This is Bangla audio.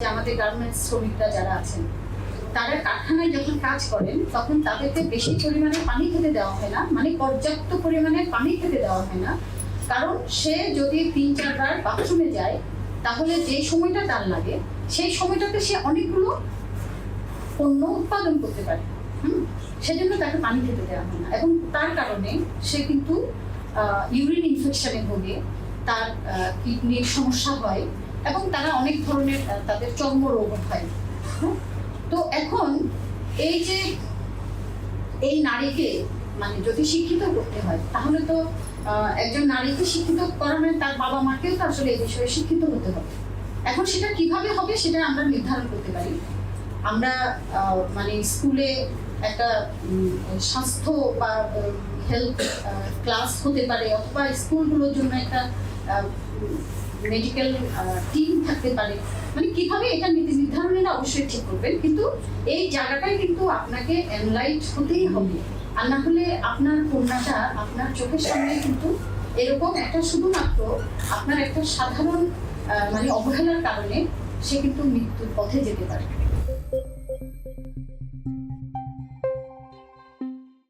আমাদের গার্মেন্টস শ্রমিকরা যারা আছেন, তারা কারখানায় যখন কাজ করেন, তখন তাদেরকে বেশি পরিমাণে পানি খেতে দেওয়া হয় না মানে পর্যাপ্ত পরিমাণে পানি খেতে দেওয়া হয় না। কারণ সে যদি তিন চারবার বাথরুমে যায়, তাহলে যে সময়টা তার লাগে, সেই সময়টাতে সে অনেকগুলো পণ্য উৎপাদন করতে পারে। হুম? সেজন্য তাকে পানি খেতে দেওয়া হয় না। এবং তার কারণে সে কিন্তু ইউরিন ইনফেকশনে ভোগে, তার কিডনির সমস্যা হয় এবং তারা অনেক ধরনের তাদের চর্মরোগ হয়। তো এখন এই যে এই নারীকে মানে যদি শিক্ষিত করতে হয়, তাহলে তো একজন নারীকে শিক্ষিত করা মানে তার বাবা মাকেও তো আসলে এই বিষয়ে শিক্ষিত হতে হবে। এখন সেটা কীভাবে হবে সেটা আমরা নির্ধারণ করতে পারি। আমরা মানে স্কুলে একটা স্বাস্থ্য বা হেলথ ক্লাস হতে পারে, অথবা স্কুলগুলোর জন্য একটা মেডিকেল টিম থাকতে পারে। মানে কীভাবে এটা নীতি নির্ধারণীরা অবশ্যই ঠিক করবেন, কিন্তু এই জায়গাটাই কিন্তু আপনাকে এনলাইট হতেই হবে। আর না হলে আপনার কন্যাটা আপনার চোখের সামনে কিন্তু এরকম একটা শুধুমাত্র আপনার একটা সাধারণ মানে অবহেলার কারণে সে কিন্তু মৃত্যুর পথে যেতে পারে